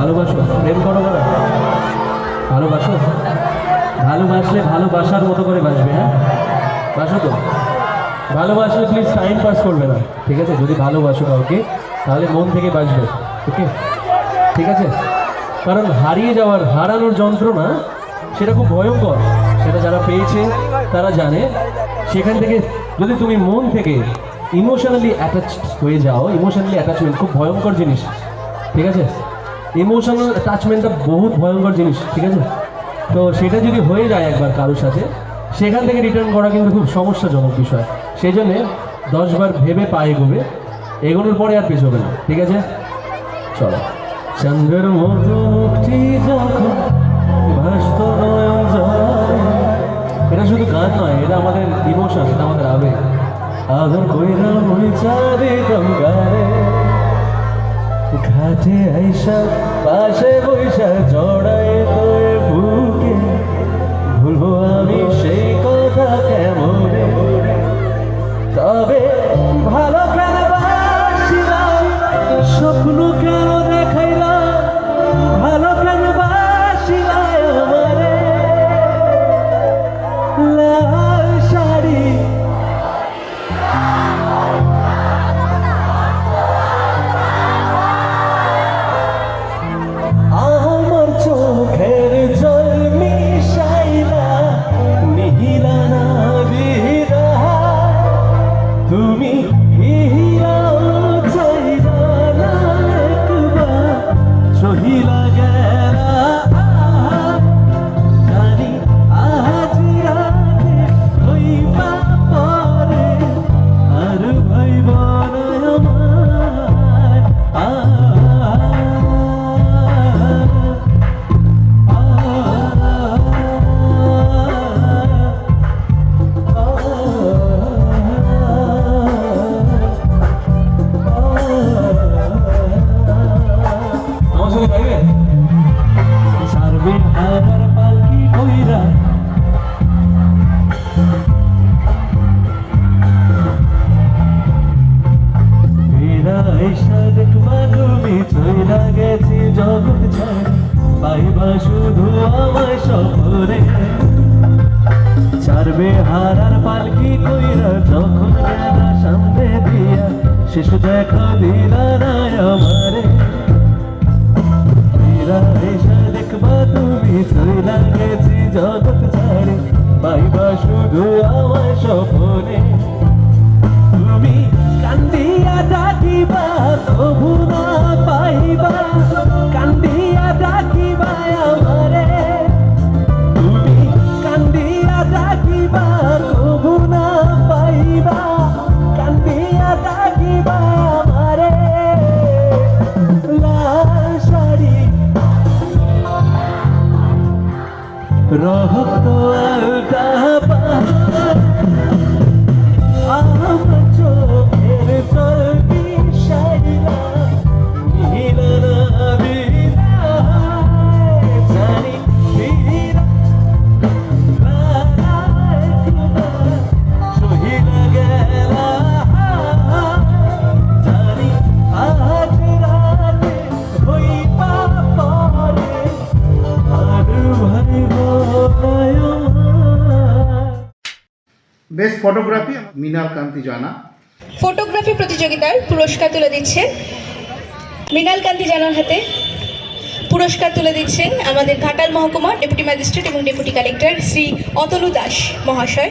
ভালোবাসো প্রেম করো ভালোবাসো? ভালোবাসলে ভালোবাসার মতো করে বাসবে হ্যাঁ? বাসো তো? ভালোবাসলে প্লিজ টাইম পাস করবে না, ঠিক আছে? যদি ভালোবাসো কাউকে, তাহলে মন থেকে বাসবে ওকে? ঠিক আছে? কারণ হারিয়ে যাওয়ার, হারানোর যন্ত্রণা, সেটা খুব ভয়ঙ্কর। সেটা যারা পেয়েছে, তারা জানে। সেখান থেকে যদি তুমি মন থেকে ইমোশনালি অ্যাটাচ হয়ে যাও ইমোশনালি অ্যাটাচমেন্ট খুব ভয়ঙ্কর জিনিস, ঠিক আছে? ইমোশনাল অ্যাটাচমেন্টটা বহুত ভয়ঙ্কর জিনিস, ঠিক আছে? তো সেটা যদি হয়ে যায় একবার কারোর সাথে, সেখান থেকে রিটার্ন করা কিন্তু খুব সমস্যাজনক বিষয়। সেই জন্যে দশবার ভেবে পা এগোবে এগোনোর পরে আর পেছোবে না, ঠিক আছে? চলো। চন্দ্রের এটা শুধু গান নয়, এটা আমাদের ইমোশন এটা আমাদের আবেগ। আদর কইরা মই চাঁদে গঙ্গারে ঘাটে আইসা পাশে বৈশা জড়ায় তোর দেখবা তুমি চইলা গেছি জগৎ ছাড়। পাইবা শুধু আমায় সফরে। ছাড়বে হারার পালকি কইরা যখন গেলা সামনে দিয়া, শেষ দেখা দিলা না আমারে। এসা দেখবা তুমি চইলা গেছি জগৎ ছাড়ে। পাইবা শুধু আমায় সফরে। রক্ত বেস্ট ফটোগ্রাফি মৃণাল কান্তি জানা ফটোগ্রাফি প্রতিযোগিতার পুরস্কার তুলে দিচ্ছেন মৃণাল কান্তি জানার হাতে। পুরস্কার তুলে দিচ্ছেন আমাদের ঘাটাল মহকুমা ডেপুটি ম্যাজিস্ট্রেট এবং ডেপুটি কালেক্টর শ্রী অতনু দাস মহাশয়।